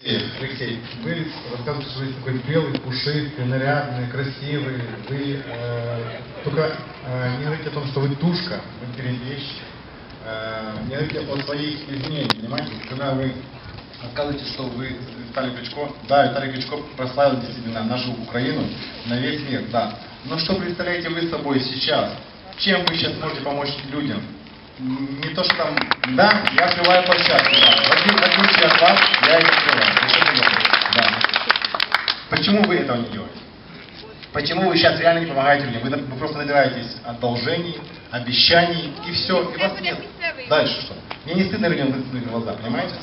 Алексей, вы рассказываете, что вы такой белый, пушистый, нарядный, красивый. Вы э, только э, не говорите о том, что вы тушка, вы перевещ. Э, не говорите о своих изменениях, понимаете? Когда вы рассказываете, что вы Виталий Кличко, да, Виталий Кличко прославил действительно нашу Украину на весь мир, да. Но что представляете вы собой сейчас? Чем вы сейчас можете помочь людям? Не то, что там, да, я открываю площадку, да. В отличие- от вас, я это открываю. Да. Почему вы этого не делаете? Почему вы сейчас реально не помогаете людям? Вы, вы просто набираетесь одолжений, обещаний, и все, и вас нет. Дальше что? Мне не стыдно людям в глаза, понимаете?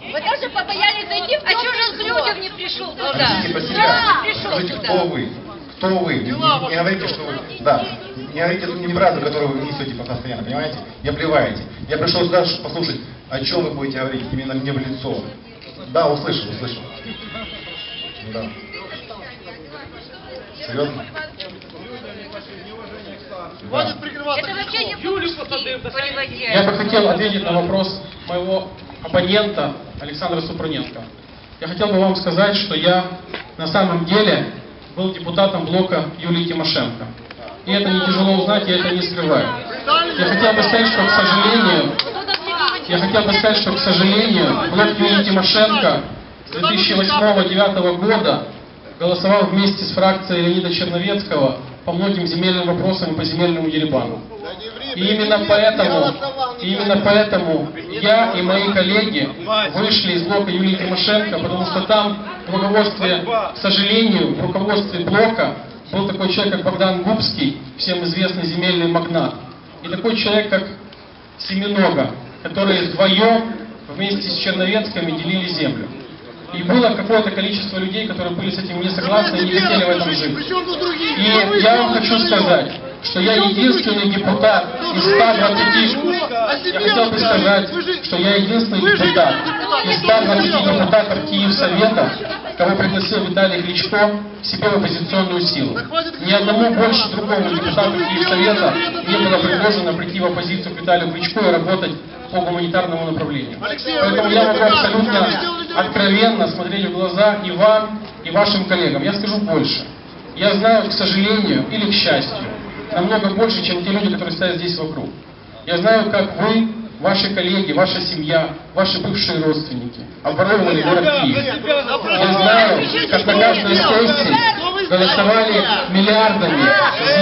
Вы даже побоялись зайти в А чего же он к людям не пришел туда? Объясните про Да, пришел Скажите, туда. кто вы? Кто вы? Не, не- не говорите, что вы... Да. Не говорите ту неправду, которую вы несете постоянно, понимаете? Не плеваете. Я пришел сюда, чтобы послушать, о чем вы будете говорить именно мне в лицо. Да, услышал, услышал. Да. Серьезно? Да. Это вообще не по-людски, Я бы хотел ответить на вопрос моего оппонента Александра Супруненко. Я хотел бы вам сказать, что я на самом деле был депутатом блока Юлии Тимошенко. И это не тяжело узнать, я это не скрываю. Я хотел бы сказать, что, к сожалению, я хотел бы сказать, что, к сожалению, блок Юлии Тимошенко с 2008-2009 года голосовал вместе с фракцией Леонида Черновецкого по многим земельным вопросам и по земельному деребану. И именно поэтому, именно поэтому я и мои коллеги вышли из блока Юлии Тимошенко, потому что там в руководстве, к сожалению, в руководстве блока был такой человек, как Богдан Губский, всем известный земельный магнат, и такой человек, как Семенога, которые вдвоем вместе с Черновецкими делили землю. И было какое-то количество людей, которые были с этим не согласны и не хотели в этом жить. И я вам хочу сказать, что я единственный депутат из 120... Я хотел бы сказать, что я единственный депутат из 120 депутатов Киевсовета, кого пригласил Виталий Кличко себе в оппозиционную силу. Ни одному больше другому депутату Киевсовета не было предложено прийти в оппозицию к Виталию Кличко и работать по гуманитарному направлению. Поэтому я могу абсолютно откровенно смотреть в глаза и вам, и вашим коллегам. Я скажу больше. Я знаю, к сожалению или к счастью, намного больше, чем те люди, которые стоят здесь вокруг. Я знаю, как вы, ваши коллеги, ваша семья, ваши бывшие родственники обворовывали город Киев. Я знаю, как на каждой сессии голосовали миллиардами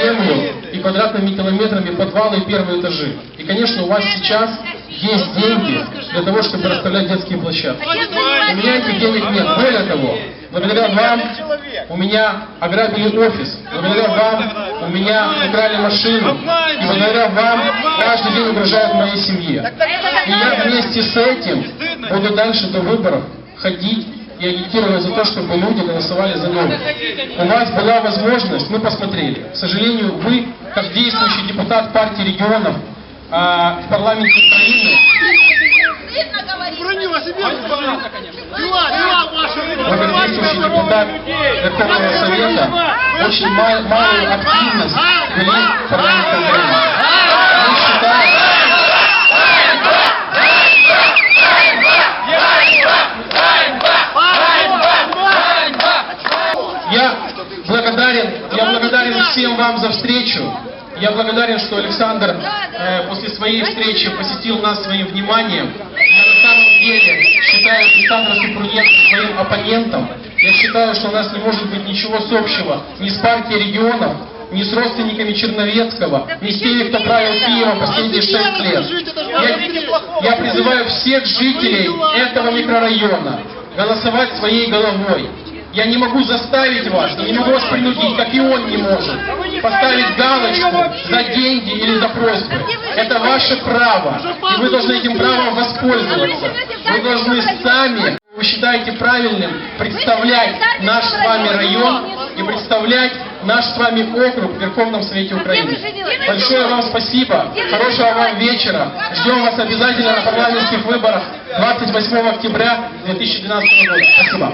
землю и квадратными километрами подвалы и первые этажи. И, конечно, у вас сейчас есть деньги для того, чтобы расставлять детские площадки. У меня этих денег нет. Более того, благодаря вам у меня ограбили офис. Благодаря вам у меня украли машину. И благодаря вам каждый день угрожают моей семье. И я вместе с этим буду дальше до выборов ходить и агитировать за то, чтобы люди голосовали за новых. У вас была возможность, мы посмотрели. К сожалению, вы, как действующий депутат партии регионов а, в парламенте Украины, Стыдно говорить. Бронила себе дела, дела ваши. действующий депутат Верховного Совета очень мал- малую активность. Вели в парламенте Украины. Мы считаем, Я благодарен, я благодарен всем вам за встречу. Я благодарен, что Александр э, после своей встречи посетил нас своим вниманием. Я на самом деле считаю Александра Супруненко своим оппонентом. Я считаю, что у нас не может быть ничего общего ни с партией регионов, ни с родственниками Черновецкого, ни с теми, кто правил Киевом последние шесть лет. Я, я призываю всех жителей этого микрорайона голосовать своей головой. Я не могу заставить вас, не могу вас принудить, как и он не может, поставить галочку за деньги или за просьбы. Это ваше право, и вы должны этим правом воспользоваться. Вы должны сами, вы считаете правильным, представлять наш с вами район и представлять наш с вами округ в Верховном Совете Украины. Большое вам спасибо, хорошего вам вечера. Ждем вас обязательно на парламентских выборах 28 октября 2012 года. Спасибо.